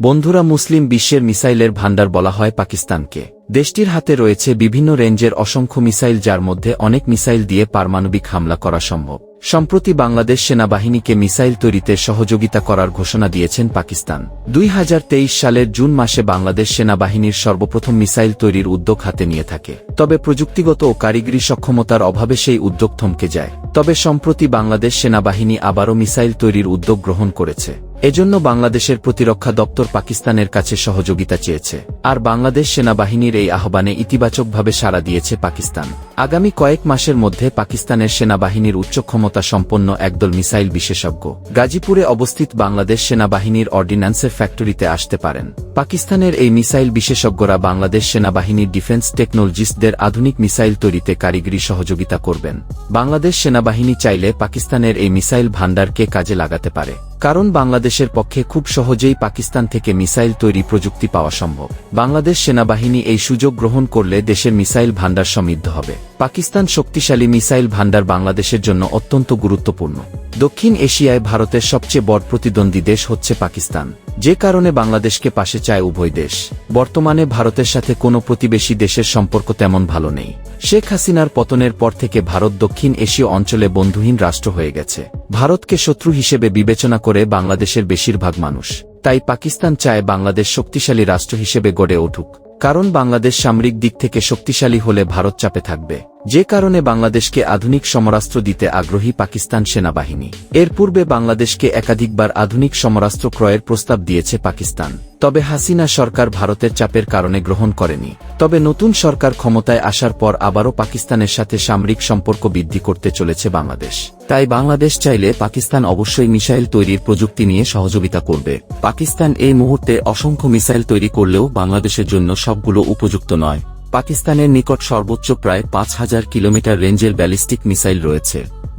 বন্ধুরা মুসলিম বিশ্বের মিসাইলের ভাণ্ডার বলা হয় পাকিস্তানকে। দেশটির হাতে রয়েছে বিভিন্ন রেঞ্জের অসংখ্য মিসাইল যার মধ্যে অনেক মিসাইল দিয়ে পারমাণবিক হামলা করা সম্ভব। সম্প্রতি বাংলাদেশ সেনাবাহিনীকে মিসাইল তৈরিতে সহযোগিতা করার ঘোষণা দিয়েছেন পাকিস্তান। দুই হাজার তেইশ সালের জুন মাসে বাংলাদেশ সেনাবাহিনীর সর্বপ্রথম মিসাইল তৈরির উদ্যোগ হাতে নিয়ে থাকে। তবে প্রযুক্তিগত ও কারিগরি সক্ষমতার অভাবে সেই উদ্যোগ থমকে যায়। তবে সম্প্রতি বাংলাদেশ সেনাবাহিনী আবারও মিসাইল তৈরির উদ্যোগ গ্রহণ করেছে। এজন্য বাংলাদেশের প্রতিরক্ষা দপ্তর পাকিস্তানের কাছে সহযোগিতা চেয়েছে, আর বাংলাদেশ সেনাবাহিনীর এই আহ্বানে ইতিবাচকভাবে সাড়া দিয়েছে পাকিস্তান। আগামী কয়েক মাসের মধ্যে পাকিস্তানের সেনাবাহিনীর উচ্চ ক্ষমতা সম্পন্ন একদল মিসাইল বিশেষজ্ঞ গাজীপুরে অবস্থিত বাংলাদেশ সেনাবাহিনীর অর্ডিন্যান্সের ফ্যাক্টরিতে আসতে পারেন। পাকিস্তানের এই মিসাইল বিশেষজ্ঞরা বাংলাদেশ সেনাবাহিনীর ডিফেন্স টেকনোলজিস্টদের আধুনিক মিসাইল তৈরিতে কারিগরি সহযোগিতা করবেন। বাংলাদেশ সেনাবাহিনী চাইলে পাকিস্তানের এই মিসাইল ভান্ডারকে কাজে লাগাতে পারে। কারণ বাংলাদেশের পক্ষে খুব সহজেই পাকিস্তান থেকে মিসাইল তৈরি প্রযুক্তি পাওয়া সম্ভব। বাংলাদেশ সেনাবাহিনী এই সুযোগ গ্রহণ করলে দেশের মিসাইল ভান্ডার সমৃদ্ধ হবে। পাকিস্তান শক্তিশালী মিসাইল ভান্ডার বাংলাদেশের জন্য অত্যন্ত গুরুত্বপূর্ণ। দক্ষিণ এশিয়ায় ভারতের সবচেয়ে বড় প্রতিদ্বন্দ্বী দেশ হচ্ছে পাকিস্তান। যে কারণে বাংলাদেশকে পাশে চায় উভয় দেশ। বর্তমানে ভারতের সাথে কোনো প্রতিবেশী দেশের সম্পর্ক তেমন ভালো নেই। শেখ হাসিনার পতনের পর থেকে ভারত দক্ষিণ এশীয় অঞ্চলে বন্ধুহীন রাষ্ট্র হয়ে গেছে। ভারতকে শত্রু হিসেবে বিবেচনা করে বাংলাদেশের বেশিরভাগ মানুষ। তাই পাকিস্তান চায় বাংলাদেশ শক্তিশালী রাষ্ট্র হিসেবে গড়ে উঠুক। কারণ বাংলাদেশ সামরিক দিক থেকে শক্তিশালী হলে ভারত চাপে থাকবে। যে কারণে বাংলাদেশকে আধুনিক সমরাস্ত্র দিতে আগ্রহী পাকিস্তান সেনাবাহিনী। এর পূর্বে বাংলাদেশকে একাধিকবার আধুনিক সমরাস্ত্র ক্রয়ের প্রস্তাব দিয়েছে পাকিস্তান। তবে হাসিনা সরকার ভারতের চাপের কারণে গ্রহণ করেনি। তবে নতুন সরকার ক্ষমতায় আসার পর আবারও পাকিস্তানের সাথে সামরিক সম্পর্ক বৃদ্ধি করতে চলেছে বাংলাদেশ। তাই বাংলাদেশ চাইলে পাকিস্তান অবশ্যই মিসাইল তৈরির প্রযুক্তি নিয়ে সহযোগিতা করবে। পাকিস্তান এই মুহূর্তে অসংখ্য মিসাইল তৈরি করলেও বাংলাদেশের জন্য সবগুলো উপযুক্ত নয়। পাকিস্তানের নিকট সর্বোচ্চ প্রায় পাঁচ হাজার কিলোমিটার রেঞ্জের ব্যালিস্টিক মিসাইল রয়েছে।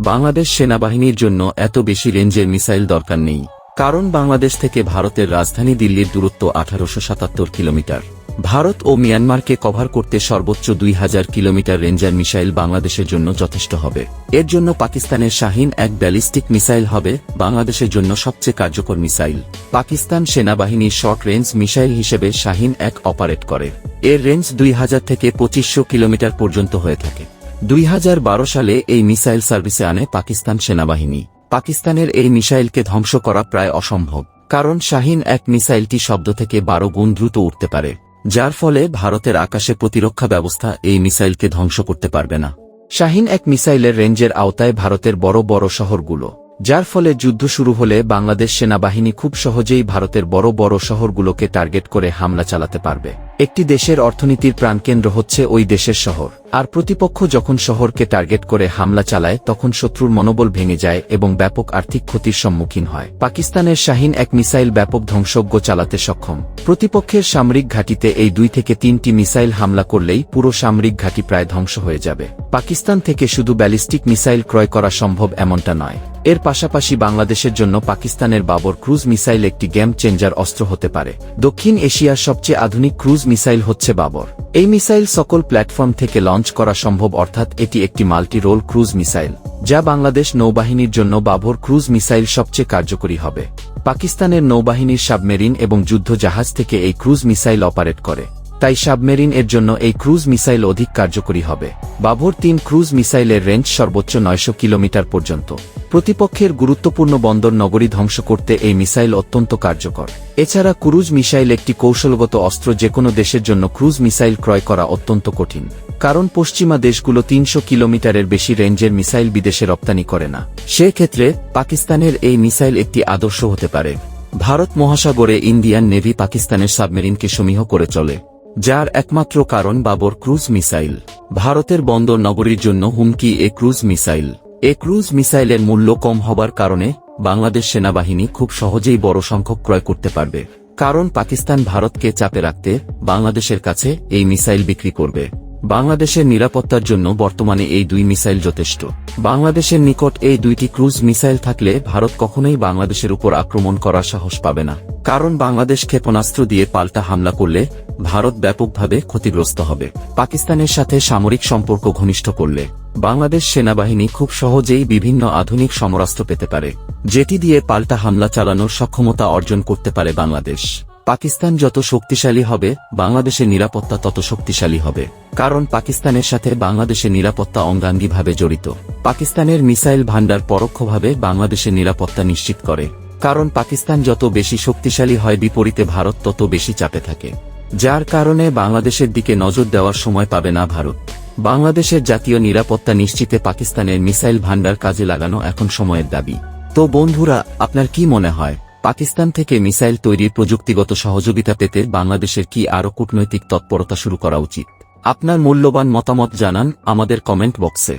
বাংলাদেশ সেনাবাহিনীর জন্য এত বেশি রেঞ্জের মিসাইল দরকার নেই, কারণ বাংলাদেশ থেকে ভারতের রাজধানী দিল্লির দূরত্ব আঠারোশো সাতাত্তর কিলোমিটার। ভারত ও মিয়ানমারকে কভার করতে সর্বোচ্চ দুই হাজার কিলোমিটার রেঞ্জার মিসাইল বাংলাদেশের জন্য যথেষ্ট হবে। এর জন্য পাকিস্তানের শাহিন এক ব্যালিস্টিক মিসাইল হবে বাংলাদেশের জন্য সবচেয়ে কার্যকর মিসাইল। পাকিস্তান সেনাবাহিনীর শর্ট রেঞ্জ মিসাইল হিসেবে শাহিন এক অপারেট করে। এর রেঞ্জ দুই হাজার থেকে পঁচিশশো কিলোমিটার পর্যন্ত হয়ে থাকে। দুই হাজার বারো সালে এই মিসাইল সার্ভিসে আনে পাকিস্তান সেনাবাহিনী। পাকিস্তানের এই মিসাইলকে ধ্বংস করা প্রায় অসম্ভব, কারণ শাহিন এক মিসাইলটি শব্দ থেকে বারো গুণ দ্রুত উঠতে পারে, যার ফলে ভারতের আকাশে প্রতিরক্ষা ব্যবস্থা এই মিসাইলকে ধ্বংস করতে পারবে না। শাহিন এক মিসাইলের রেঞ্জের আওতায় ভারতের বড় বড় শহরগুলো। যার ফলে যুদ্ধ শুরু হলে বাংলাদেশ সেনাবাহিনী খুব সহজেই ভারতের বড় বড় শহরগুলোকে টার্গেট করে হামলা চালাতে পারবে। একটি দেশের অর্থনীতির প্রাণকেন্দ্র হচ্ছে ওই দেশের শহর। আর প্রতিপক্ষ যখন শহরকে টার্গেট করে হামলা চালায়, তখন শত্রুর মনোবল ভেঙে যায় এবং ব্যাপক আর্থিক ক্ষতির সম্মুখীন হয়। পাকিস্তানের শাহিন এক মিসাইল ব্যাপক ধ্বংসজ্ঞ চালাতে সক্ষম। প্রতিপক্ষের সামরিক ঘাঁটিতে এই দুই থেকে তিনটি মিসাইল হামলা করলেই পুরো সামরিক ঘাঁটি প্রায় ধ্বংস হয়ে যাবে। পাকিস্তান থেকে শুধু ব্যালিস্টিক মিসাইল ক্রয় করা সম্ভব এমনটা নয়। এর পাশাপাশি বাংলাদেশের জন্য পাকিস্তানের বাবর ক্রুজ মিসাইল একটি গেম চেঞ্জার অস্ত্র হতে পারে। দক্ষিণ এশিয়ার সবচেয়ে আধুনিক ক্রুজ মিসাইল হচ্ছে বাবর। এই মিসাইল সকল প্ল্যাটফর্ম থেকে লঞ্চ করা সম্ভব, অর্থাৎ এটি একটি মাল্টি রোল ক্রুজ মিসাইল, যা বাংলাদেশ নৌবাহিনীর জন্য বাবর ক্রুজ মিসাইল সবচেয়ে কার্যকরী হবে। পাকিস্তানের নৌবাহিনীর সাবমেরিন এবং যুদ্ধ জাহাজ থেকে এই ক্রুজ মিসাইল অপারেট করে। তাই সাবমেরিন এর জন্য এই ক্রুজ মিসাইল অধিক কার্যকরী হবে। বাবর তিন ক্রুজ মিসাইলের রেঞ্জ সর্বোচ্চ নয়শো কিলোমিটার পর্যন্ত। প্রতিপক্ষের গুরুত্বপূর্ণ বন্দর নগরী ধ্বংস করতে এই মিসাইল অত্যন্ত কার্যকর। এছাড়া ক্রুজ মিসাইল একটি কৌশলগত অস্ত্র যে কোনো দেশের জন্য ক্রুজ মিসাইল ক্রয় করা অত্যন্ত কঠিন। কারণ পশ্চিমা দেশগুলো তিনশো কিলোমিটারের বেশি রেঞ্জের মিসাইল বিদেশে রপ্তানি করে না। সেক্ষেত্রে পাকিস্তানের এই মিসাইল একটি আদর্শ হতে পারে। ভারত মহাসাগরে ইন্ডিয়ান নেভি পাকিস্তানের সাবমেরিনকে সমীহ করে চলে। যার একমাত্র কারণ বাবর ক্রুজ মিসাইল। ভারতের বন্দর নগরীর জন্য হুমকি এ ক্রুজ মিসাইল। এ ক্রুজ মিসাইলের মূল্য কম হবার কারণে বাংলাদেশ সেনাবাহিনী খুব সহজেই বড় সংখ্যক ক্রয় করতে পারবে। কারণ পাকিস্তান ভারতকে চাপে রাখতে বাংলাদেশের কাছে এই মিসাইল বিক্রি করবে। বাংলাদেশের নিরাপত্তার জন্য বর্তমানে এই দুই মিসাইল যথেষ্ট। বাংলাদেশের নিকট এই দুইটি ক্রুজ মিসাইল থাকলে ভারত কখনোই বাংলাদেশের উপর আক্রমণ করার সাহস পাবে না। কারণ বাংলাদেশ ক্ষেপণাস্ত্র দিয়ে পাল্টা হামলা করলে ভারত ব্যাপকভাবে ক্ষতিগ্রস্ত হবে। পাকিস্তানের সাথে সামরিক সম্পর্ক ঘনিষ্ঠ করলে বাংলাদেশ সেনাবাহিনী খুব সহজেই বিভিন্ন আধুনিক সমরাস্ত্র পেতে পারে, যেটি দিয়ে পাল্টা হামলা চালানোর সক্ষমতা অর্জন করতে পারে বাংলাদেশ। পাকিস্তান যত শক্তিশালী হবে, বাংলাদেশের নিরাপত্তা তত শক্তিশালী হবে। কারণ পাকিস্তানের সাথে বাংলাদেশের নিরাপত্তা অঙ্গাঙ্গিভাবে জড়িত। পাকিস্তানের মিসাইল ভান্ডার পরোক্ষভাবে বাংলাদেশের নিরাপত্তা নিশ্চিত করে। কারণ পাকিস্তান যত বেশি শক্তিশালী হয়, বিপরীতে ভারত তত বেশি চাপে থাকে। যার কারণে বাংলাদেশের দিকে নজর দেওয়ার সময় পাবে না ভারত। বাংলাদেশের জাতীয় নিরাপত্তা নিশ্চিতে পাকিস্তানের মিসাইল ভান্ডার কাজে লাগানো এখন সময়ের দাবি। তো বন্ধুরা, আপনার কি মনে হয়? পাকিস্তান থেকে মিসাইল তৈরির প্রযুক্তিগত সহযোগিতা পেতে বাংলাদেশের কি আরও কূটনৈতিক তৎপরতা শুরু করা উচিত? আপনার মূল্যবান মতামত জানান আমাদের কমেন্ট বক্সে।